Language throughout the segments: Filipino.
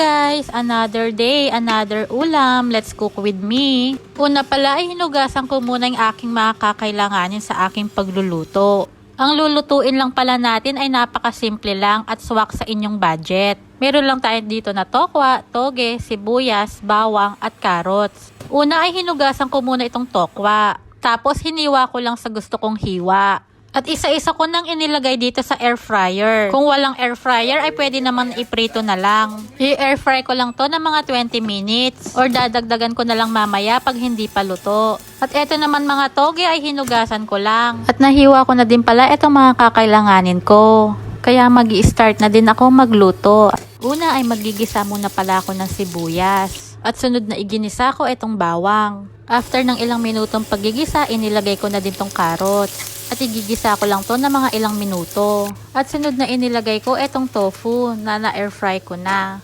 guys! Another day, another ulam. Let's cook with me. Una pala ay hinugasan ko muna yung aking mga kakailanganin sa aking pagluluto. Ang lulutuin lang pala natin ay napakasimple lang at swak sa inyong budget. Meron lang tayo dito na tokwa, toge, sibuyas, bawang at carrots. Una ay hinugasan ko muna itong tokwa. Tapos hiniwa ko lang sa gusto kong hiwa. At isa-isa ko nang inilagay dito sa air fryer. Kung walang air fryer ay pwede naman iprito na lang. I-air fry ko lang to ng mga 20 minutes or dadagdagan ko na lang mamaya pag hindi pa luto. At eto naman mga toge ay hinugasan ko lang. At nahiwa ko na din pala itong mga kakailanganin ko. Kaya mag start na din ako magluto. Una ay magigisa muna pala ako ng sibuyas. At sunod na iginisa ko itong bawang. After ng ilang minutong pagigisa, inilagay ko na din tong carrots. At igigisa ko lang to ng mga ilang minuto. At sunod na inilagay ko itong tofu na na-air fry ko na.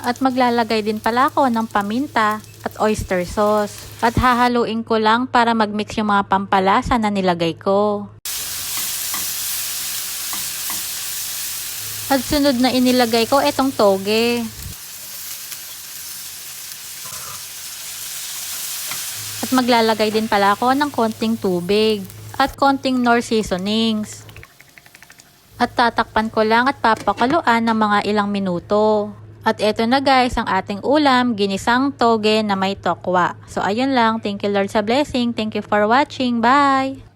At maglalagay din pala ako ng paminta at oyster sauce. At hahaluin ko lang para magmix yung mga pampalasa na nilagay ko. At sunod na inilagay ko itong toge. At maglalagay din pala ako ng konting tubig at konting nor seasonings. At tatakpan ko lang at papakaluan ng mga ilang minuto. At eto na guys, ang ating ulam, ginisang toge na may tokwa. So ayun lang, thank you Lord sa blessing. Thank you for watching. Bye!